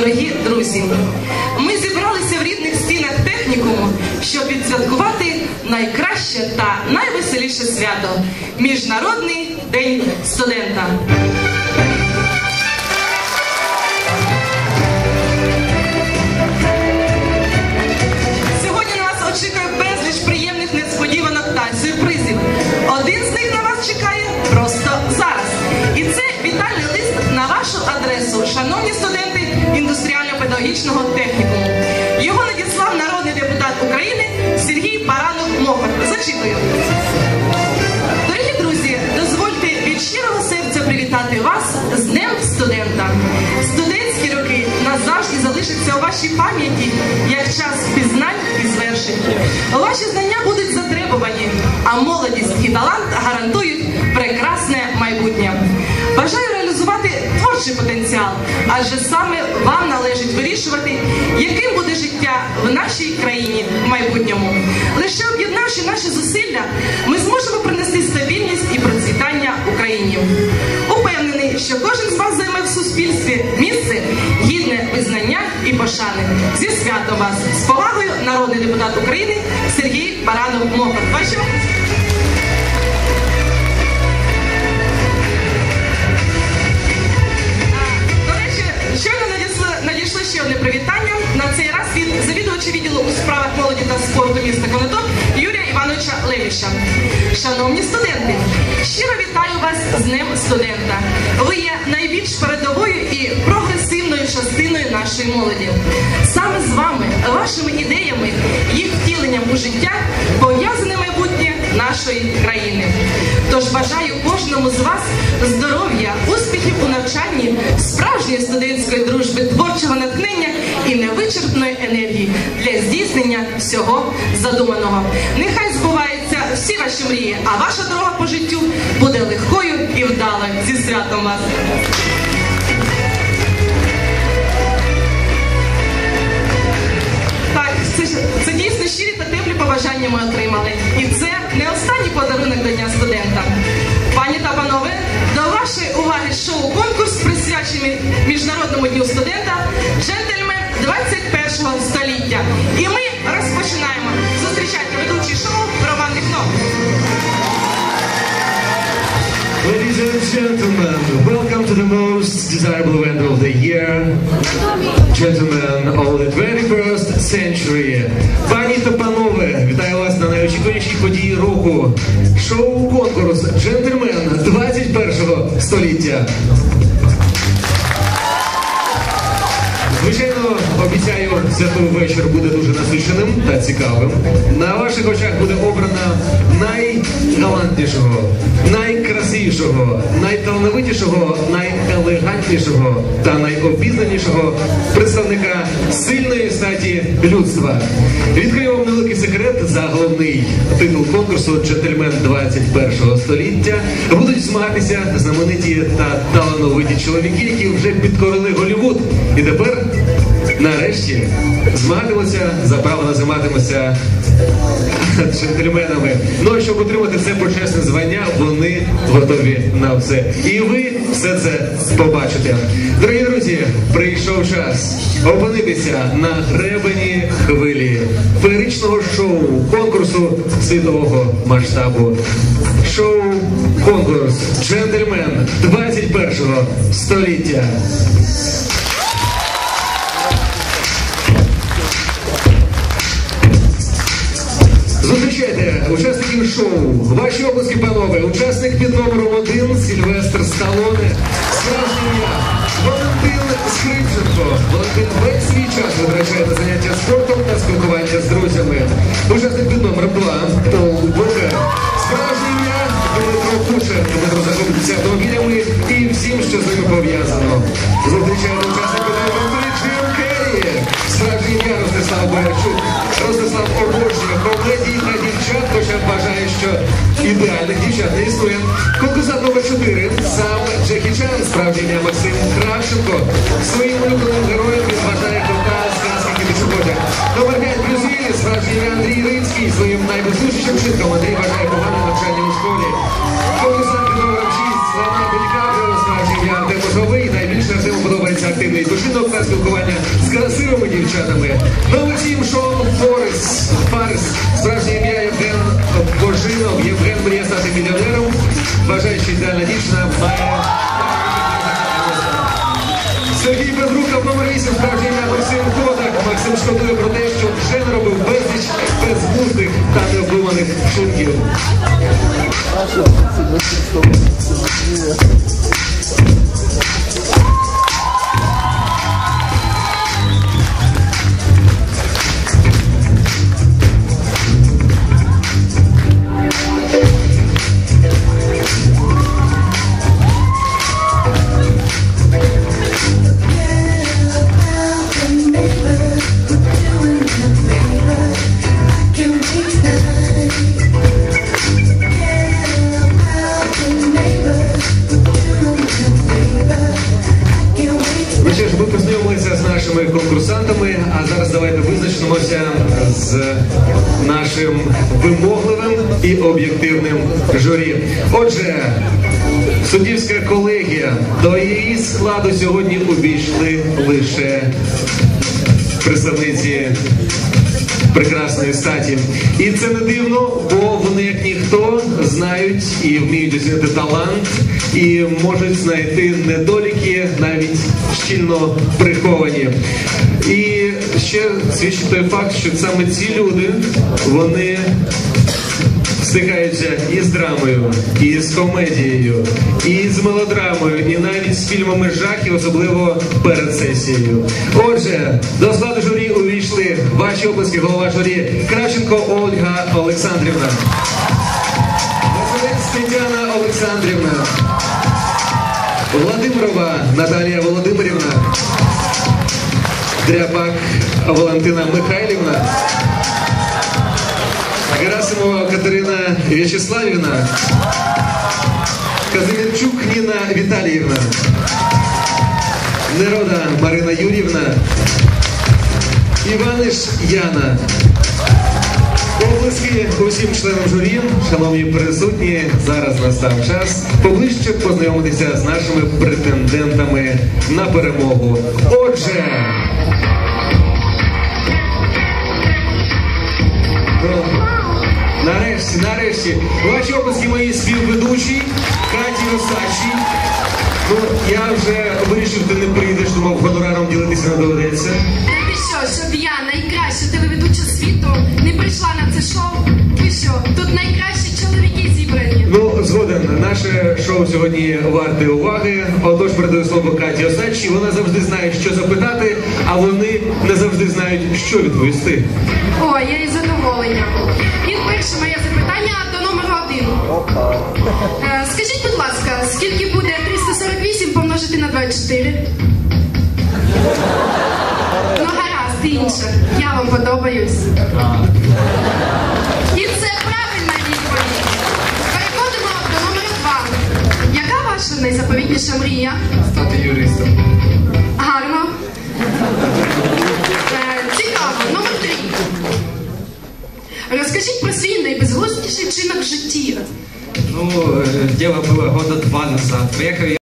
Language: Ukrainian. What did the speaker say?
дорогі друзі, ми зібралися в рідних стінах технікуму, щоб відсвяткувати найкраще та найвеселіше свято Міжнародний день студента. Мохот. Дорогі друзі, дозвольте від щирого серця привітати вас з Днем студента. Студентські роки назавжди залишаться у вашій пам'яті як час пізнань і звершень. Ваші знання будуть затребувані, а молодість і талант гарантують прекрасне майбутнє. Бажаю реалізувати творчий потенціал, адже саме вам належить вирішувати, яким буде життя в нашій країні в майбутньому. Лише об'єднавши наші зусилля, ми зможемо принести стабільність і процвітання Україні. Упевнений, що кожен з вас займе в суспільстві місце гідне визнання і пошани. Зі святом вас з повагою народний депутат України Сергій Баранов Мохот. Бачимо? Шановні студенти, щиро вітаю вас з Днем студента. Ви є найбільш передовою і прогресивною частиною нашої молоді. Саме з вами, вашими ідеями, їх втіленням у життя пов'язане майбутнє нашої країни. Тож бажаю кожному з вас здоров'я, успіхів у навчанні, справжньої студентської дружби, творчого натхнення і невичерпної енергії для здійснення всього задуманого. Нехай збуваються всі ваші мрії, а ваша дорога по життю буде легкою і вдалою. Зі святом вас! Так, це, це дійсно щирі та теплі побажання ми отримали. І це не останній подарунок до Дня студента. Пані та панове, до вашої уваги шоу-конкурс, присвячений Міжнародному дню студента Джентльмен 21 століття. І ми розпочинаємо. Зустрічайте Ladies and gentlemen, welcome to the most desirable event of the year. Gentlemen of the 21st century. Пані та панове, вітаю вас на найочікуванішій події року. Шоу-конкурс Джентльмен 21-го століття. Звичайно, обіцяю, святий вечір буде дуже насиченим та цікавим. На ваших очах буде обрано найгалантнішого, найкрасивішого, найталановитішого, найелегантнішого та найобізнанішого представника сильної статі людства. Відкрию вам невеликий секрет за головний титул конкурсу Джентльмен 21 століття. Будуть змагатися знамениті та талановиті чоловіки, які вже підкорили Голлівуд. І тепер нарешті змагатимуться за право називатимуться джентльменами. Ну а щоб отримати це почесне звання, вони готові на все. І ви все це побачите. Дорогі друзі, прийшов час опинитися на гребені хвилі феєричного шоу конкурсу світового масштабу. Шоу конкурс Джентльмен 21 століття. Зустрічайте учасників шоу. Ваші обласки, панове. Учасник під номером один Сільвестр Сталоне. Справжнє ім'я Валентин Скрипченко. Валентин весь свій час витрачає на заняття спортом та спілкування з друзями. Учасник під номером два Пол Бокер. Справжнє ім'я Дмитро Кучер. Дмитро захоплюється автомобілями і всім, що з ними пов'язано. Зустрічаємо учасника під номером три Джим Керрі. Справжнє ім'я Ростислав Боярчук. Ростислав обожнює ідеальних дівчат не існує. Конкурсант номер 4 сам Джекі Чан, справжнє ім'я Максим Кравченко. Своїм улюбленим героєм він вважає кота з казки Номер 5 плюс Віллі, справжнє ім'я Андрій Ринський. Своїм найбезлючішим вчинком Андрій вважає погане навчання у школі. Конкурсант під номером 6 Леонардо Ді Капріо, справжнє ім'я Артем Мозговий. Найбільше Артему подобається актив емоційний відпочинок та спілкування з красивими дівчатами. Номер 7 Шон Форес. Фарс. Ім'я Євген мріє стати мільйонером. Бажаючи ідеальна дівчина має. Сергій Безруков, номер 8, Справжнім Максим Кодак. Максим шкодує про те, що вже наробив безліч безглуздих та необдуманих вчинків. Нашими конкурсантами, а зараз давайте визначимося з нашим вимогливим і об'єктивним журі. Отже, суддівська колегія до її складу сьогодні увійшли лише представниці прекрасної статі. І це не дивно, бо вони, як ніхто, знають і вміють оцінити талант, і можуть знайти недоліки, навіть щільно приховані. І ще свідчить той факт, що саме ці люди, вони стикаються і з драмою, і з комедією, і з мелодрамою, і навіть з фільмами жахів, особливо перед сесією. Отже, до складу журі увійшли ваші оплески, голова журі Кравченко Ольга Олександрівна. Василець Тетяна Олександрівна. Владимирова Наталія Володимирівна. Дряпак Валентина Михайлівна. Герасимова Катерина В'ячеславівна, Казимирчук Ніна Віталіївна, Нерода Марина Юрівна, Іваниш Яна. Облиски усім членам журі, шановні присутні, зараз настав час поближче познайомитися з нашими претендентами на перемогу. Отже. Ну, Нарешті, нарешті. Ваші описки мої співведучі Каті Осачі. Ну, я вже вирішив, ти не прийдеш, думав, гонораром ділитися не доведеться. Ти що, щоб я не прийшла на це шоу? Ви що, тут найкращі чоловіки зібрані? Ну, згоден, наше шоу сьогодні варте уваги. Отож передаю слово Каті Осадчі. Вона завжди знає, що запитати, а вони не завжди знають, що відповісти. О, я із задоволенням. І перше моє запитання до номеру один. Е, скажіть, будь ласка, скільки буде 348 помножити на 24? Подобаюсь. І це правильна відповідь. Переходимо до номеру два. Яка ваша найзаповітніша мрія? Стати юристом. Гарно. Е, цікаво, номер три. Розкажіть про свій найбезглуздіший вчинок в житті. Ну, э, дело было года два назад. Приехал я